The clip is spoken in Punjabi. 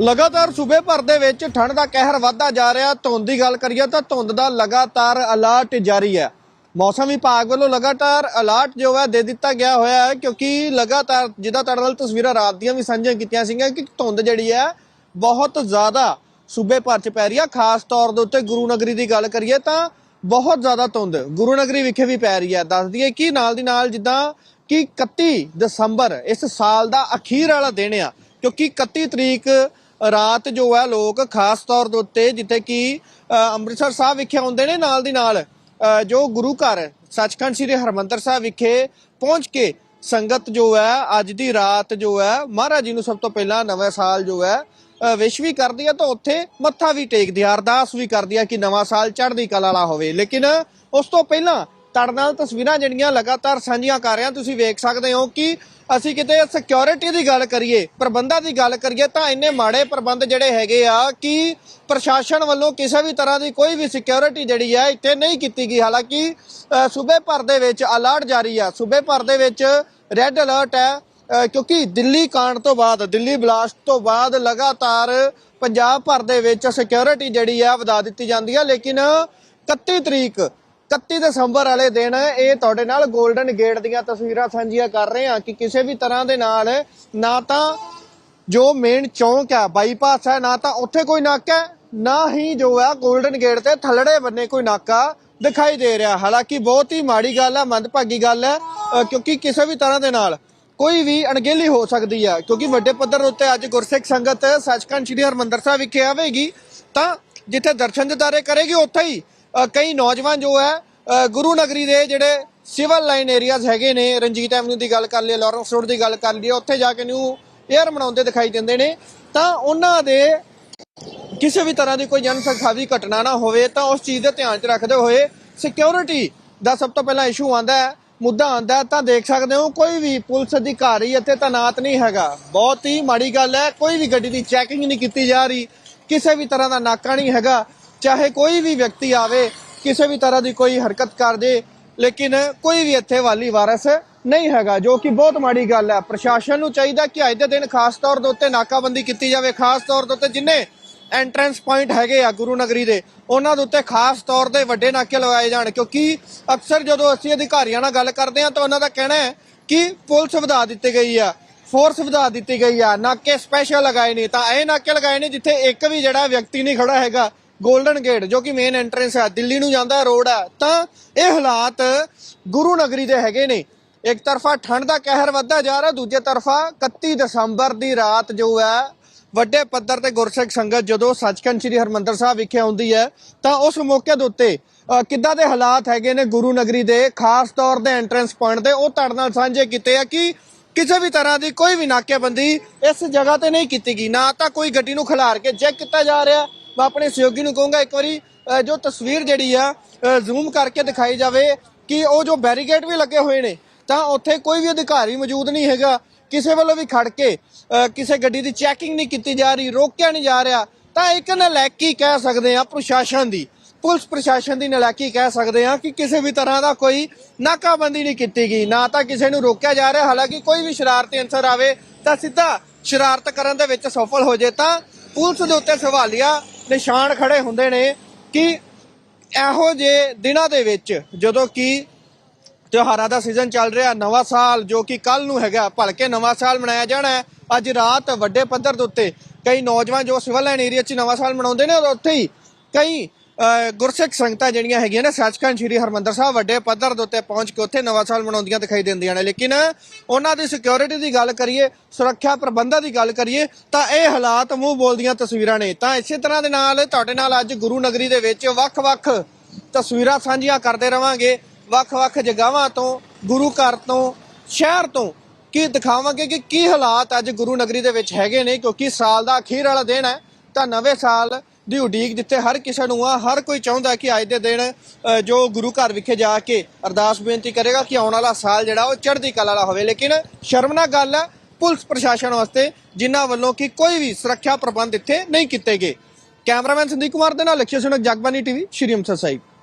ਲਗਾਤਾਰ ਸੂਬੇ ਭਰ ਦੇ ਵਿੱਚ ਠੰਡ ਦਾ ਕਹਿਰ ਵੱਧਦਾ ਜਾ ਰਿਹਾ। ਧੁੰਦ ਦੀ ਗੱਲ ਕਰੀਏ ਤਾਂ ਧੁੰਦ ਦਾ ਲਗਾਤਾਰ ਅਲਰਟ ਜਾਰੀ ਹੈ। ਮੌਸਮ ਵਿਭਾਗ ਵੱਲੋਂ ਲਗਾਤਾਰ ਅਲਰਟ ਜੋ ਹੈ ਦੇ ਦਿੱਤਾ ਗਿਆ ਹੋਇਆ ਹੈ ਕਿਉਂਕਿ ਲਗਾਤਾਰ ਜਿੱਦਾਂ ਤੁਹਾਡੇ ਨਾਲ ਤਸਵੀਰਾਂ ਰਾਤ ਦੀਆਂ ਵੀ ਸਾਂਝੀਆਂ ਕੀਤੀਆਂ ਸੀਗੀਆਂ ਕਿ ਧੁੰਦ ਜਿਹੜੀ ਹੈ ਬਹੁਤ ਜ਼ਿਆਦਾ ਸੂਬੇ ਭਰ ਚ ਪੈ ਰਹੀ ਹੈ। ਖਾਸ ਤੌਰ ਦੇ ਉੱਤੇ ਗੁਰੂ ਨਗਰੀ ਦੀ ਗੱਲ ਕਰੀਏ ਤਾਂ ਬਹੁਤ ਜ਼ਿਆਦਾ ਧੁੰਦ ਗੁਰੂ ਨਗਰੀ ਵਿਖੇ ਵੀ ਪੈ ਰਹੀ ਹੈ। ਦੱਸ ਦਈਏ ਕਿ ਨਾਲ ਦੀ ਨਾਲ ਜਿੱਦਾਂ ਕਿ 31 ਦਸੰਬਰ ਇਸ ਸਾਲ ਦਾ ਅਖੀਰ ਵਾਲਾ ਦਿਨ ਆ। ਕਿਉਂਕਿ 31 ਤਰੀਕ ਰਾਤ ਜੋ ਹੈ ਲੋਕ ਖਾਸ ਤੌਰ ਦੇ ਉੱਤੇ ਜਿੱਥੇ ਕਿ ਅੰਮ੍ਰਿਤਸਰ ਸਾਹਿਬ ਵਿਖੇ ਆਉਂਦੇ ਨੇ ਨਾਲ ਦੀ ਨਾਲ ਜੋ ਗੁਰੂ ਘਰ ਸੱਚਖੰਡ ਸ੍ਰੀ ਹਰਮੰਦਰ ਸਾਹਿਬ ਵਿਖੇ ਪਹੁੰਚ ਕੇ ਸੰਗਤ ਜੋ ਹੈ, ਅੱਜ ਦੀ ਰਾਤ ਜੋ ਹੈ, ਮਹਾਰਾਜ ਜੀ ਨੂੰ ਸਭ ਤੋਂ ਪਹਿਲਾਂ ਨਵਾਂ ਸਾਲ ਜੋ ਹੈ ਵਿਸ਼ ਵੀ ਕਰਦੀ ਆ ਤਾਂ ਉੱਥੇ ਮੱਥਾ ਵੀ ਟੇਕਦੀ ਆ ਅਰਦਾਸ ਵੀ ਕਰਦੀ ਆ ਕਿ ਨਵਾਂ ਸਾਲ ਚੜ੍ਹਦੀ ਕਲਾ ਵਾਲਾ ਹੋਵੇ। ਲੇਕਿਨ ਉਸ ਤੋਂ ਪਹਿਲਾਂ ਤੁਹਾਡੇ ਨਾਲ ਤਸਵੀਰਾਂ ਜਿਹੜੀਆਂ ਲਗਾਤਾਰ ਸਾਂਝੀਆਂ ਕਰ ਰਿਹਾ, ਤੁਸੀਂ ਵੇਖ ਸਕਦੇ ਹੋ ਕਿ ਅਸੀਂ ਕਿਤੇ ਸਿਕਿਉਰਿਟੀ ਦੀ ਗੱਲ ਕਰੀਏ, ਪ੍ਰਬੰਧਾਂ ਦੀ ਗੱਲ ਕਰੀਏ, ਤਾਂ ਇੰਨੇ ਮਾੜੇ ਪ੍ਰਬੰਧ ਜਿਹੜੇ ਹੈਗੇ ਆ ਕਿ ਪ੍ਰਸ਼ਾਸਨ ਵੱਲੋਂ ਕਿਸੇ ਵੀ ਤਰ੍ਹਾਂ ਦੀ ਕੋਈ ਵੀ ਸਿਕਿਉਰਿਟੀ ਜਿਹੜੀ ਹੈ, ਇੱਥੇ ਨਹੀਂ ਕੀਤੀ ਗਈ। ਹਾਲਾਂਕਿ ਸੂਬੇ ਭਰ ਦੇ ਵਿੱਚ ਅਲਰਟ ਜਾਰੀ ਆ। ਸੂਬੇ ਭਰ ਦੇ ਵਿੱਚ ਰੈੱਡ ਅਲਰਟ ਹੈ। ਕਿਉਂਕਿ ਦਿੱਲੀ ਕਾਂਡ ਤੋਂ ਬਾਅਦ, ਦਿੱਲੀ ਬਲਾਸਟ ਤੋਂ ਬਾਅਦ ਲਗਾਤਾਰ ਪੰਜਾਬ ਭਰ ਦੇ ਵਿੱਚ ਸਿਕਿਉਰਿਟੀ ਜਿਹੜੀ ਆ ਵਧਾ ਦਿੱਤੀ ਜਾਂਦੀ ਆ। ਲੇਕਿਨ 31 ਤਰੀਕ 31 ਦਸੰਬਰ ਵਾਲੇ ਦਿਨ ਇਹ ਤੁਹਾਡੇ ਨਾਲ 골ਡਨ ਗੇਟ ਦੀਆਂ ਤਸਵੀਰਾਂ ਸਾਂਝੀਆਂ ਕਰ ਰਹੇ ਹਾਂ ਕਿ ਕਿਸੇ ਵੀ ਤਰ੍ਹਾਂ ਦੇ ਨਾਲ ਨਾ ਤਾਂ ਜੋ ਮੇਨ ਚੌਂਕ ਹੈ ਬਾਈਪਾਸ ਹੈ ਨਾ ਤਾਂ ਉੱਥੇ ਕੋਈ ਨਾਕਾ ਨਾ ਹੀ ਜੋ ਹੈ 골ਡਨ ਗੇਟ ਤੇ ਥੱਲੜੇ ਬੰਨੇ ਕੋਈ ਨਾਕਾ ਦਿਖਾਈ ਦੇ ਰਿਹਾ। ਹਾਲਾਂਕਿ ਬਹੁਤ ਹੀ ਮਾੜੀ ਗੱਲ ਹੈ ਮੰਦਭਾਗੀ ਗੱਲ ਹੈ ਕਿਉਂਕਿ ਕਿਸੇ ਵੀ ਤਰ੍ਹਾਂ ਦੇ ਨਾਲ ਕੋਈ ਵੀ ਅਣਗਹਿਲੀ ਹੋ ਸਕਦੀ ਹੈ ਕਿਉਂਕਿ ਵੱਡੇ ਪੱਧਰ ਉੱਤੇ ਅੱਜ ਗੁਰਸਿੱਖ ਸੰਗਤ ਸੱਚਖੰਡ ਸ੍ਰੀ ਹਰਮੰਦਰ ਸਾਹਿਬ ਵਿਖੇ ਆਵੇਗੀ, ਤਾਂ ਜਿੱਥੇ ਦਰਸ਼ਨ ਦਿਦਾਰੇ ਕਰੇਗੀ, ਉੱਥੇ ਹੀ ਕਈ ਨੌਜਵਾਨ ਜੋ ਹੈ ਗੁਰੂ ਨਗਰੀ ਦੇ ਜਿਹੜੇ ਸਿਵਲ ਲਾਈਨ ਏਰੀਆਜ਼ ਹੈਗੇ ਨੇ, ਰਣਜੀਤ ਐਵਨਿਊ ਦੀ ਗੱਲ ਕਰ ਲਈਏ, ਲਾਰੈਂਸ ਰੋਡ ਦੀ ਗੱਲ ਕਰ ਲਈਏ, ਉੱਥੇ ਜਾ ਕੇ ਨਿਊ ਏਅਰ ਮਨਾਉਂਦੇ ਦਿਖਾਈ ਦਿੰਦੇ ਨੇ। ਤਾਂ ਉਹਨਾਂ ਦੇ ਕਿਸੇ ਵੀ ਤਰ੍ਹਾਂ ਦੀ ਕੋਈ ਜਨਸੰਖਾਵੀ ਘਟਨਾ ਨਾ ਹੋਵੇ, ਤਾਂ ਉਸ ਚੀਜ਼ ਦੇ ਧਿਆਨ 'ਚ ਰੱਖਦੇ ਹੋਏ ਸਿਕਿਉਰਿਟੀ ਦਾ ਸਭ ਤੋਂ ਪਹਿਲਾਂ ਇਸ਼ੂ ਆਂਦਾ ਹੈ, ਮੁੱਦਾ ਆਂਦਾ ਤਾਂ ਦੇਖ ਸਕਦੇ ਹੋ, ਕੋਈ ਵੀ ਪੁਲਿਸ ਅਧਿਕਾਰੀ ਇੱਥੇ ਤਾਇਨਾਤ ਨਹੀਂ ਹੈਗਾ। ਬਹੁਤ ਹੀ ਮਾੜੀ ਗੱਲ ਹੈ, ਕੋਈ ਵੀ ਗੱਡੀ ਦੀ ਚੈਕਿੰਗ ਨਹੀਂ ਕੀਤੀ ਜਾ ਰਹੀ, ਕਿਸੇ ਵੀ ਤਰ੍ਹਾਂ ਦਾ ਨਾਕਾ ਨਹੀਂ ਹੈਗਾ। ਚਾਹੇ ਕੋਈ ਵੀ ਵਿਅਕਤੀ ਆਵੇ, ਕਿਸੇ ਵੀ ਤਰ੍ਹਾਂ ਦੀ ਕੋਈ ਹਰਕਤ ਕਰ ਦੇ, ਲੇਕਿਨ ਕੋਈ ਵੀ ਇੱਥੇ ਵਾਲੀ ਵਾਰਸ ਨਹੀਂ ਹੈਗਾ, ਜੋ ਕਿ ਬਹੁਤ ਮਾੜੀ ਗੱਲ ਹੈ। ਪ੍ਰਸ਼ਾਸਨ ਨੂੰ ਚਾਹੀਦਾ ਕਿ ਅੱਜ ਦੇ ਦਿਨ ਖਾਸ ਤੌਰ ਦੇ ਉੱਤੇ ਨਾਕਾਬੰਦੀ ਕੀਤੀ ਜਾਵੇ। ਖਾਸ ਤੌਰ ਦੇ ਉੱਤੇ ਜਿੰਨੇ ਐਂਟਰੈਂਸ ਪੁਆਇੰਟ ਹੈਗੇ ਆ ਗੁਰੂ ਨਗਰੀ ਦੇ, ਉਹਨਾਂ ਦੇ ਉੱਤੇ ਖਾਸ ਤੌਰ ਤੇ ਵੱਡੇ ਨਾਕੇ ਲਗਾਏ ਜਾਣ, ਕਿਉਂਕਿ ਅਕਸਰ ਜਦੋਂ ਅਸੀਂ ਅਧਿਕਾਰੀਆਂ ਨਾਲ ਗੱਲ ਕਰਦੇ ਹਾਂ ਤਾਂ ਉਹਨਾਂ ਦਾ ਕਹਿਣਾ ਹੈ ਕਿ ਪੁਲਿਸ ਵਧਾ ਦਿੱਤੀ ਗਈ ਆ ਫੋਰਸ ਵਧਾ ਦਿੱਤੀ ਗਈ ਆ, ਨਾਕੇ ਸਪੈਸ਼ਲ ਲਗਾਏ ਨੇ, ਤਾਂ ਇਹ ਨਾਕੇ ਲਗਾਏ ਨੇ ਜਿੱਥੇ ਇੱਕ ਵੀ ਜਿਹੜਾ ਵਿਅਕਤੀ ਨਹੀਂ ਖੜਾ ਹੈਗਾ ਗੋਲਡਨ ਗੇਟ ਜੋ ਕਿ ਮੇਨ ਐਂਟਰੈਂਸ ਹੈ ਦਿੱਲੀ ਨੂੰ ਜਾਂਦਾ ਰੋਡ ਹੈ ਤਾਂ ਇਹ ਹਾਲਾਤ ਗੁਰੂ ਨਗਰੀ ਦੇ ਹੈਗੇ ਨੇ। ਇੱਕ ਤਰਫਾ ਠੰਡ ਦਾ ਕਹਿਰ ਵੱਧਦਾ ਜਾ ਰਿਹਾ, ਦੂਜੇ ਤਰਫਾ 31 ਦਸੰਬਰ ਦੀ ਰਾਤ ਜੋ ਹੈ ਵੱਡੇ ਪੱਧਰ ਤੇ ਗੁਰਸਿੱਖ ਸੰਗਤ ਜਦੋਂ ਸੱਚਖੰਡ ਸ੍ਰੀ ਹਰਮੰਦਰ ਸਾਹਿਬ ਵਿਖੇ ਆਉਂਦੀ ਹੈ, ਤਾਂ ਉਸ ਮੌਕੇ ਦੇ ਉੱਤੇ ਕਿੱਦਾਂ ਦੇ ਹਾਲਾਤ ਹੈਗੇ ਨੇ ਗੁਰੂ ਨਗਰੀ ਦੇ, ਖਾਸ ਤੌਰ ਤੇ ਐਂਟਰੈਂਸ ਪੁਆਇੰਟ ਦੇ ਉਹ ਤੁਹਾਡੇ ਨਾਲ ਸਾਂਝੇ ਕੀਤੇ ਆ ਕਿ ਕਿਸੇ ਵੀ ਤਰ੍ਹਾਂ ਦੀ ਕੋਈ ਵੀ ਨਾਕੇਬੰਦੀ ਇਸ ਜਗ੍ਹਾ ਤੇ ਨਹੀਂ ਕੀਤੀ ਗਈ। ਨਾ ਤਾਂ ਕੋਈ ਗੱਡੀ ਨੂੰ ਖਿਲਾਰ ਕੇ ਚੈੱਕ ਕੀਤਾ ਜਾ ਰਿਹਾ ਮੈਂ ਆਪਣੇ ਸਹਿਯੋਗੀ ਨੂੰ ਕਹੂੰਗਾ ਇੱਕ ਵਾਰੀ ਜੋ ਤਸਵੀਰ ਜਿਹੜੀ ਆ ਜ਼ੂਮ ਕਰਕੇ ਦਿਖਾਈ ਜਾਵੇ ਕਿ ਉਹ ਜੋ ਬੈਰੀਕੇਡ ਵੀ ਲੱਗੇ ਹੋਏ ਨੇ, ਤਾਂ ਉੱਥੇ ਕੋਈ ਵੀ ਅਧਿਕਾਰੀ ਮੌਜੂਦ ਨਹੀਂ ਹੈਗਾ। ਕਿਸੇ ਵੱਲੋਂ ਵੀ ਖੜ ਕੇ ਕਿਸੇ ਗੱਡੀ ਦੀ ਚੈਕਿੰਗ ਨਹੀਂ ਕੀਤੀ ਜਾ ਰਹੀ, ਰੋਕਿਆ ਨਹੀਂ ਜਾ ਰਿਹਾ, ਤਾਂ ਇੱਕ ਨਲਾਇਕੀ ਕਹਿ ਸਕਦੇ ਆ ਪ੍ਰਸ਼ਾਸਨ ਦੀ, ਪੁਲਿਸ ਪ੍ਰਸ਼ਾਸਨ ਦੀ ਨਲਾਇਕੀ ਕਹਿ ਸਕਦੇ ਆ ਕਿ ਕਿਸੇ ਵੀ ਤਰ੍ਹਾਂ ਦਾ ਕੋਈ ਨਾਕਾਬੰਦੀ ਨਹੀਂ ਕੀਤੀ ਗਈ, ਨਾ ਤਾਂ ਕਿਸੇ ਨੂੰ ਰੋਕਿਆ ਜਾ ਰਿਹਾ, ਹਾਲਾਂਕਿ ਕੋਈ ਵੀ ਸ਼ਰਾਰਤੀ ਅਨਸਰ ਆਵੇ ਤਾਂ ਸਿੱਧਾ ਸ਼ਰਾਰਤ ਕਰਨ ਦੇ ਵਿੱਚ ਸਫਲ ਹੋ ਜੇ ਤਾਂ ਪੁਲਿਸ ਦੇ ਉੱਤੇ ਸਵਾਲੀਆ ਨਿਸ਼ਾਨ ਖੜੇ ਹੁੰਦੇ ਨੇ ਕਿ ਇਹੋ ਜਿਹੇ ਦਿਨਾਂ ਦੇ ਵਿੱਚ ਜਦੋਂ ਕਿ ਤਿਉਹਾਰਾਂ ਦਾ ਸੀਜ਼ਨ ਚੱਲ ਰਿਹਾ, ਨਵਾਂ ਸਾਲ ਜੋ ਕਿ ਕੱਲ ਨੂੰ ਹੈਗਾ ਭਲਕੇ ਨਵਾਂ ਸਾਲ ਮਨਾਇਆ ਜਾਣਾ ਹੈ। ਅੱਜ ਰਾਤ ਵੱਡੇ ਪੱਧਰ ਦੇ ਉੱਤੇ ਕਈ ਨੌਜਵਾਨ ਜੋ ਸਿਵਲ ਲਾਈਨ ਏਰੀਆ 'ਚ ਨਵਾਂ ਸਾਲ ਮਨਾਉਂਦੇ ਨੇ ਔਰ ਉੱਥੇ ਹੀ ਕਈ ਗੁਰਸਿੱਖ ਸੰਗਤਾਂ ਜਿਹੜੀਆਂ ਹੈਗੀਆਂ ਨੇ, ਸੱਚਖੰਡ ਸ੍ਰੀ ਹਰਮੰਦਰ ਸਾਹਿਬ ਵੱਡੇ ਪੱਧਰ ਦੇ ਉੱਤੇ ਪਹੁੰਚ ਕੇ ਉੱਥੇ ਨਵਾਂ ਸਾਲ ਮਨਾਉਂਦੀਆਂ ਦਿਖਾਈ ਦਿੰਦੀਆਂ ਨੇ। ਲੇਕਿਨ ਉਹਨਾਂ ਦੀ ਸਿਕਿਉਰਿਟੀ ਦੀ ਗੱਲ ਕਰੀਏ, ਸੁਰੱਖਿਆ ਪ੍ਰਬੰਧਾਂ ਦੀ ਗੱਲ ਕਰੀਏ, ਤਾਂ ਇਹ ਹਾਲਾਤ ਮੂੰਹ ਬੋਲਦੀਆਂ ਤਸਵੀਰਾਂ ਨੇ। ਤਾਂ ਇਸੇ ਤਰ੍ਹਾਂ ਦੇ ਨਾਲ ਤੁਹਾਡੇ ਨਾਲ ਅੱਜ ਗੁਰੂ ਨਗਰੀ ਦੇ ਵਿੱਚ ਵੱਖ-ਵੱਖ ਤਸਵੀਰਾਂ ਸਾਂਝੀਆਂ ਕਰਦੇ ਰਵਾਂਗੇ। ਵੱਖ-ਵੱਖ ਜਗ੍ਹਾਵਾਂ ਤੋਂ, ਗੁਰੂ ਘਰ ਤੋਂ, ਸ਼ਹਿਰ ਤੋਂ ਕੀ ਦਿਖਾਵਾਂਗੇ ਕਿ ਕੀ ਹਾਲਾਤ ਅੱਜ ਗੁਰੂ ਨਗਰੀ ਦੇ ਵਿੱਚ ਹੈਗੇ ਨੇ, ਕਿਉਂਕਿ ਸਾਲ ਦਾ ਅਖੀਰ ਵਾਲਾ ਦਿਨ ਹੈ, ਤਾਂ ਨਵੇਂ ਸਾਲ ਦੀ ਉਡੀਕ ਜਿੱਥੇ ਹਰ ਕਿਸੇ ਨੂੰ ਆ, ਹਰ ਕੋਈ ਚਾਹੁੰਦਾ ਕਿ ਅੱਜ ਦੇ ਦਿਨ ਜੋ ਗੁਰੂ ਘਰ ਵਿਖੇ ਜਾ ਕੇ ਅਰਦਾਸ ਬੇਨਤੀ ਕਰੇਗਾ ਕਿ ਆਉਣ ਵਾਲਾ ਸਾਲ ਜਿਹੜਾ ਉਹ ਚੜ੍ਹਦੀ ਕਲਾ ਵਾਲਾ ਹੋਵੇ। ਲੇਕਿਨ ਸ਼ਰਮਨਾਕ ਗੱਲ ਹੈ ਪੁਲਿਸ ਪ੍ਰਸ਼ਾਸਨ ਵਾਸਤੇ ਜਿਨ੍ਹਾਂ ਵੱਲੋਂ ਕਿ ਕੋਈ ਵੀ ਸੁਰੱਖਿਆ ਪ੍ਰਬੰਧ ਇੱਥੇ ਨਹੀਂ ਕੀਤੇ ਗਏ। ਕੈਮਰਾਮੈਨ ਸੰਦੀਪ ਕੁਮਾਰ ਦੇ ਨਾਲ ਲਖਿਆ ਸੁਣੋ ਜਗਬਾਨੀ ਟੀਵੀ, ਸ਼੍ਰੀ ਅੰਮ੍ਰਿਤਸਰ ਸਾਹਿਬ।